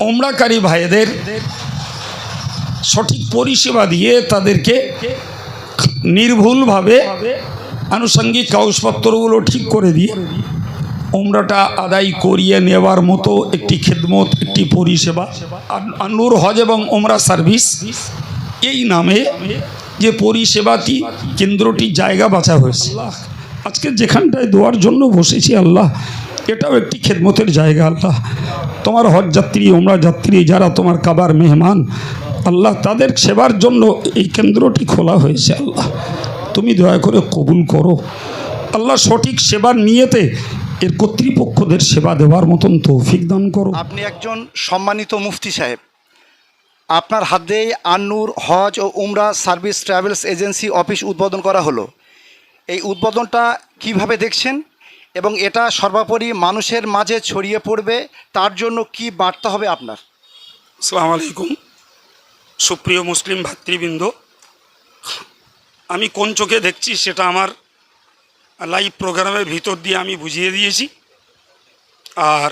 ওমরাকারী ভাইদের সঠিক পরিষেবা দিয়ে তাদেরকে নির্ভুলভাবে আনুষঙ্গিক কাগজপত্রগুলো ঠিক করে দিয়ে ওমরাটা আদায় করিয়ে নেওয়ার মতো একটি খেদমত, একটি পরিষেবা। আন- আন্নুর হজ এবং ওমরা সার্ভিস এই নামে যে পরিষেবাটি, কেন্দ্রটি জায়গা বাছা হয়েছে। আজকে যেখানটায় দোয়ার জন্য বসেছি আল্লাহ, এটাও একটি খেদমতের জায়গা আল্লাহ। তোমার হজ যাত্রী ওমরা যাত্রী, যারা তোমার কাবার মেহমান, আল্লাহ তাদের সেবার জন্য এই কেন্দ্রটি খোলা হয়েছে আল্লাহ। তুমি দয়া করে কবুল করো। আল্লাহ সঠিক সেবার নিয়েতে এর কর্তৃপক্ষদের সেবা দেওয়ার মতন তৌফিক দান করো। আপনি একজন সম্মানিত মুফতি সাহেব। আপনার হাতে আন্নুর হজ ও উমরা সার্ভিস ট্রাভেলস এজেন্সি অফিস উদ্বোধন করা হলো। এই উদ্বোধনটা কীভাবে দেখছেন? এবং এটা সর্বোপরি মানুষের মাঝে ছড়িয়ে পড়বে, তার জন্য কি বার্তা হবে আপনার? আসসালামু আলাইকুম। সুপ্রিয় মুসলিম ভাতৃবৃন্দ, আমি কোন চোখে দেখছি সেটা আমার লাইভ প্রোগ্রামের ভিতর দিয়ে আমি বুঝিয়ে দিয়েছি। আর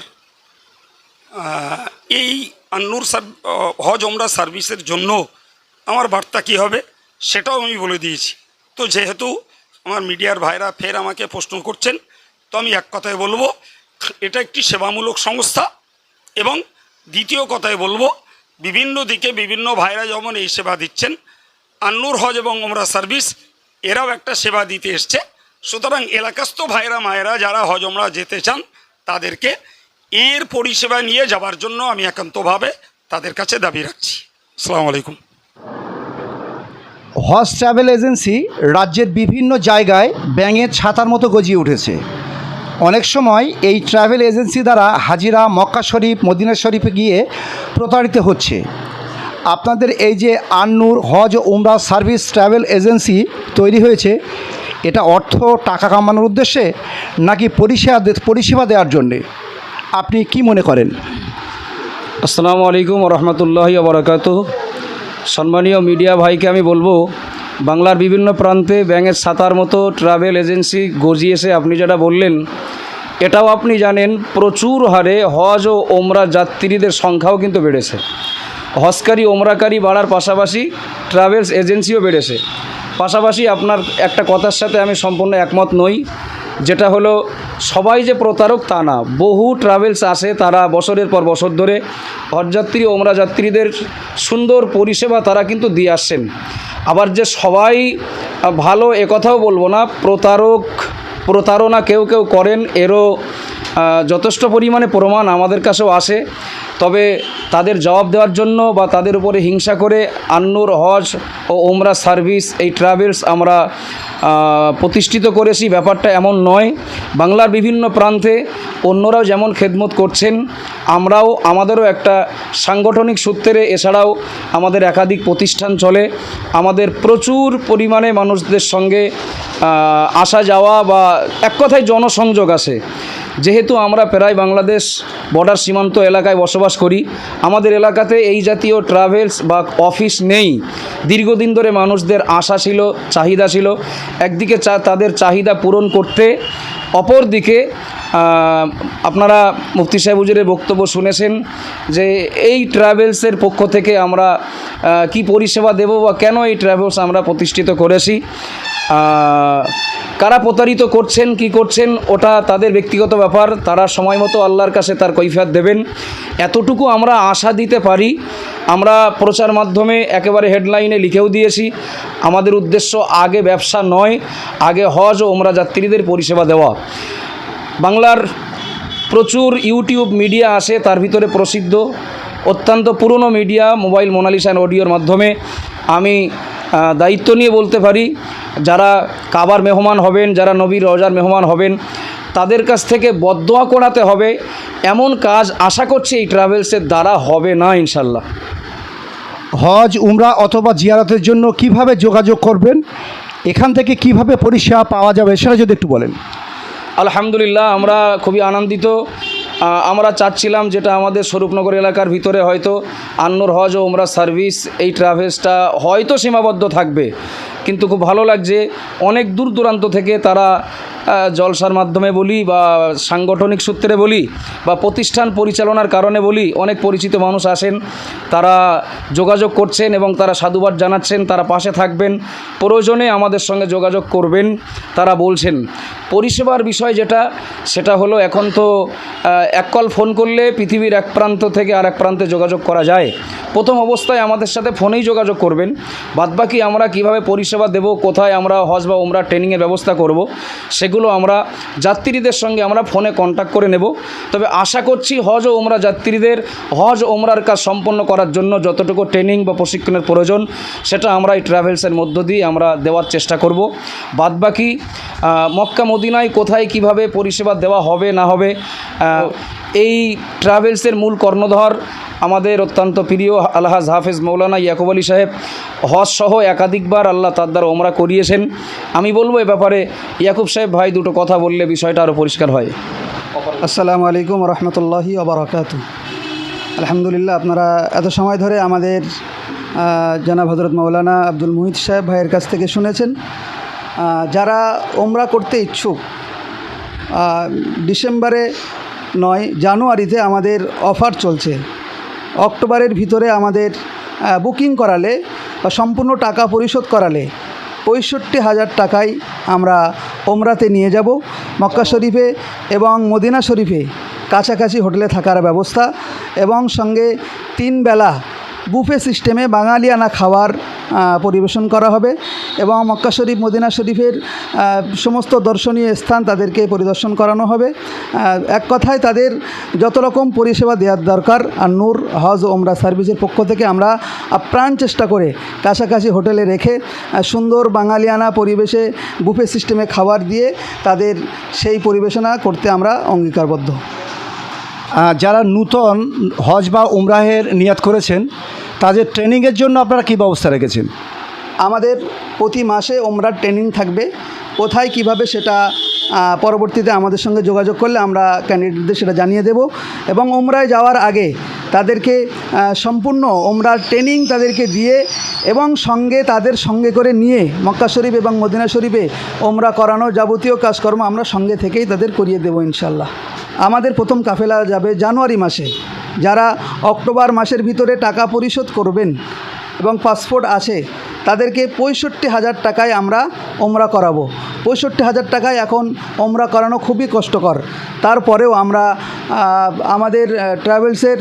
এই আন্নুর সার হজ ওমরা সার্ভিসের জন্য আমার বার্তা কী হবে সেটাও আমি বলে দিয়েছি। তো যেহেতু আমার মিডিয়ার ভাইরা ফের আমাকে প্রশ্ন করছেন, তো আমি এক কথায় বলব, এটা একটি সেবামূলক সংস্থা এবং দ্বিতীয় কথায় বলব, বিভিন্ন দিকে বিভিন্ন ভাইরা যেমন এই সেবা দিচ্ছেন, আন্নুর হজ এবং ওমরা সার্ভিস, এরাও একটা সেবা দিতে এসছে। সুতরাং এলাকাস্থ ভাইরা মায়েরা যারা হজ ওমরা যেতে চান, তাদেরকে এর পরিষেবা নিয়ে যাবার জন্য আমি একান্তভাবে তাদের কাছে দাবি রাখছি। আসসালামু আলাইকুম। হজ ট্রাভেল এজেন্সি রাজ্যের বিভিন্ন জায়গায় ব্যাঙের ছাতার মতো গজিয়ে উঠেছে। অনেক সময় এই ট্রাভেল এজেন্সি দ্বারা হাজিরা মক্কা শরীফ, মদিনা শরীফে গিয়ে প্রতারিত হচ্ছে। আপনাদের এই যে আন্নুর হজ উমরা সার্ভিস ট্রাভেল এজেন্সি তৈরি হয়েছে, এটা অর্থ টাকা কামানোর উদ্দেশ্যে নাকি পরিষেবা পরিষেবা দেওয়ার জন্যে? আপনি কি মনে করেন? আসসালামু আলাইকুম রহমতুল্লাহ বরকাত সম্মানীয় মিডিয়া ভাইকে আমি বলব, বাংলার বিভিন্ন প্রান্তে ব্যাঙের ছাতার মতো ট্রাভেল এজেন্সি গজিয়েছে। আপনি যেটা বললেন, এটাও আপনি জানেন, প্রচুর হারে হজ ও ওমরা যাত্রীদের সংখ্যাও কিন্তু বেড়েছে। হজকারী, ওমরাকারী বাড়ার পাশাপাশি ট্রাভেলস এজেন্সিও বেড়েছে। পাশাপাশি আপনার একটা কথার সাথে আমি সম্পূর্ণ একমত নই, যেটা হলো সবাই যে প্রতারক তা না। বহু ট্রাভেলস আসে তারা বছরের পর বছর ধরে। হজযাত্রী ওমরা যাত্রীদের সুন্দর পরিষেবা তারা কিন্তু দিয়ে আসছেন। আবার যে সবাই ভালো একথাও বলব না, প্রতারক, প্রতারণা কেউ কেউ করেন, এরও যথেষ্ট পরিমাণে প্রমাণ আমাদের কাছেও আসে। তবে তাদের জবাব দেওয়ার জন্য বা তাদের উপরে হিংসা করে আন্নুর হজ ও ওমরা সার্ভিস, এই ট্রাভেলস আমরা প্রতিষ্ঠিত করেছি। ব্যাপারটা এমন নয়, বাংলার বিভিন্ন প্রান্তে অন্যরাও যেমন খেদমত করছেন, আমরাও, আমাদেরও একটা সাংগঠনিক সূত্রে এছাড়াও আমাদের একাধিক প্রতিষ্ঠান চলে। আমাদের প্রচুর পরিমাণে মানুষদের সঙ্গে আসা যাওয়া বা এক কথায় জনসংযোগ আছে। যেহেতু আমরা প্রায় বাংলাদেশ বর্ডার সীমান্ত এলাকায় বসবাস করি, আমাদের এলাকাতে এই জাতীয় ট্রাভেলস বা অফিস নেই। দীর্ঘদিন ধরে মানুষদের আশা ছিল, চাহিদা ছিল। একদিকে চা, তাদের চাহিদা পূরণ করতে, অপরদিকে আপনারা মুফতি সাহেব বক্তব্য শুনেছেন যে এই ট্রাভেলসের পক্ষ থেকে আমরা কি পরিষেবা দেব বা কেন এই ট্রাভেলস আমরা প্রতিষ্ঠিত করেছি। কারা প্রতারিত করছেন, কি করছেন, ওটা তাদের ব্যক্তিগত ব্যাপার। তারা সময় মতো আল্লাহর কাছে তার কৈফিয়াত দেবেন। এতটুকু আমরা আশা দিতে পারি। আমরা প্রচার মাধ্যমে একেবারে হেডলাইনে লিখেও দিয়েছি, আমাদের উদ্দেশ্য আগে ব্যবসা নয়, আগে হজ ও ওমরা যাত্রীদের পরিষেবা দেওয়া। বাংলার প্রচুর ইউটিউব মিডিয়া আসে তার ভিতরে প্রসিদ্ধ। অত্যন্ত পুরনো media, mobile, Mona Lisa and অডিওর মাধ্যমে। আমি দায়িত্ব নিয়ে বলতে পারি যারা কাবার মেহমান হবেন যারা নবীর রজার মেহমান হবেন তাদের কাছ থেকে বদোয়া করাতে হবে। এমন কাজ আশা করছি এই ট্রাভেলসের দ্বারা হবে না ইনশাল্লাহ হজ উমরা অথবা জিয়ারতের জন্য কীভাবে যোগাযোগ করবেন? এখান থেকে কীভাবে পরিষেবা পাওয়া যাবে? সেটা যদি একটু বলেন। আলহামদুলিল্লাহ আমরা খুবই আনন্দিত। আমরা চাচ্ছিলাম যেটা আমাদের স্বরূপনগর এলাকার ভিতরে হয়তো আন্নুর হজ ও ওমরা সার্ভিস এই ট্রাভেলসটা হয়তো সীমাবদ্ধ থাকবে। কিন্তু খুব ভালো লাগছে, অনেক দূর দূরান্ত থেকে তারা জলসার মাধ্যমে বলি বা সাংগঠনিক সূত্রে বলি বা প্রতিষ্ঠান পরিচালনার কারণে বলি অনেক পরিচিত মানুষ আসেন, তারা যোগাযোগ করছেন এবং তারা সাধুবাদ জানাচ্ছেন, তারা পাশে থাকবেন, প্রয়োজনে আমাদের সঙ্গে যোগাযোগ করবেন, তারা বলছেন। পরিষেবার বিষয় যেটা, সেটা হলো এখন তো এক কল ফোন করলে পৃথিবীর এক প্রান্ত থেকে আর এক প্রান্তে যোগাযোগ করা যায়। প্রথম অবস্থায় আমাদের সাথে ফোনেই যোগাযোগ করবেন। বাদবাকি আমরা কীভাবে পরিষেবা দেব, কোথায় আমরা হজ বা ওমরা ট্রেনিংয়ের ব্যবস্থা করব সেগুলো আমরা যাত্রীদের সঙ্গে আমরা ফোনে কন্ট্যাক্ট করে নেব। তবে আশা করছি হজ ও ওমরা যাত্রীদের, হজ ওমরার কাজ সম্পন্ন করার জন্য যতটুকু ট্রেনিং বা প্রশিক্ষণের প্রয়োজন, সেটা আমরা এই ট্রাভেলসের মধ্য দিয়ে আমরা দেওয়ার চেষ্টা করব। বাদবাকি মক্কা মদিনায় কোথায় কীভাবে পরিষেবা দেওয়া হবে, না হবে এই ট্রাভেলসের মূল কর্ণধর আমাদের অত্যন্ত প্রিয় আলহাজ হাফেজ মৌলানা ইয়াকুব আলী সাহেব, হজ সহ একাধিকবার আল্লাহ তার দ্বারা ওমরা করিয়েছেন। আমি বলব এ ব্যাপারে ইয়াকুব সাহেব দুটো কথা বললে বিষয়টা আরও পরিষ্কার হয়। আসসালামু আলাইকুম রহমতুল্লাহি আবরাকাত আলহামদুলিল্লাহ, আপনারা এত সময় ধরে আমাদের জনাব হজরত মৌলানা আব্দুল মুহিত সাহেব ভাইয়ের কাছ থেকে শুনেছেন। যারা ওমরা করতে ইচ্ছুক ডিসেম্বরে নয়, জানুয়ারিতে আমাদের অফার চলছে। অক্টোবরের ভিতরে আমাদের বুকিং করালে বা সম্পূর্ণ টাকা পরিশোধ করালে পঁয়ষট্টি হাজার টাকায় আমরা ওমরাতে নিয়ে যাব মক্কা শরীফে এবং মদিনা শরীফে কাছাকাছি হোটেলে থাকার ব্যবস্থা এবং সঙ্গে তিন বেলা বুফে সিস্টেমে বাঙালিয়ানা খাবার পরিবেশন করা হবে। এবং মক্কা শরীফ মদিনা শরীফের সমস্ত দর্শনীয় স্থান তাদেরকে পরিদর্শন করানো হবে। এক কথায় তাদের যত রকম পরিষেবা দেওয়ার দরকার আর নূর হজ ওমরা সার্ভিসের পক্ষ থেকে আমরা আপ্রাণ চেষ্টা করে কাছাকাছি হোটেলে রেখে সুন্দর বাঙালিয়ানা পরিবেশে বুফে সিস্টেমে খাবার দিয়ে তাদের সেই পরিবেশনা করতে আমরা অঙ্গীকারবদ্ধ। যারা নূতন হজ বা উমরাহের নিয়াত করেছেন তাদের ট্রেনিংয়ের জন্য আপনারা কী ব্যবস্থা রেখেছেন? আমাদের প্রতি মাসে ওমরার ট্রেনিং থাকবে। কোথায়, কীভাবে সেটা পরবর্তীতে আমাদের সঙ্গে যোগাযোগ করলে আমরা ক্যান্ডিডেটদের সেটা জানিয়ে দেব এবং ওমরায় যাওয়ার আগে তাদেরকে সম্পূর্ণ ওমরার ট্রেনিং তাদেরকে দিয়ে এবং সঙ্গে তাদের সঙ্গে করে নিয়ে মক্কা শরীফ এবং মদিনা শরীফে ওমরা করানো যাবতীয় কাজকর্ম আমরা সঙ্গে থেকেই তাদের করিয়ে দেবো ইনশাল্লাহ আমাদের প্রথম কাফেলা যাবে জানুয়ারি মাসে। যারা অক্টোবর মাসের ভিতরে টাকা পরিশোধ করবেন এবং পাসপোর্ট আছে, তাদেরকে পঁয়ষট্টি হাজার টাকায় আমরা ওমরা করাবো। পঁয়ষট্টি হাজার টাকায় এখন ওমরা করানো খুবই কষ্টকর। তারপরেও আমরা আমাদের ট্রাভেলসের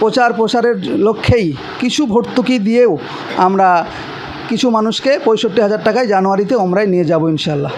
প্রচার প্রসারের লক্ষ্যেই কিছু ভর্তুকি দিয়েও আমরা কিছু মানুষকে পঁয়ষট্টি হাজার টাকায় জানুয়ারিতে ওমরায় নিয়ে যাব ইনশাল্লাহ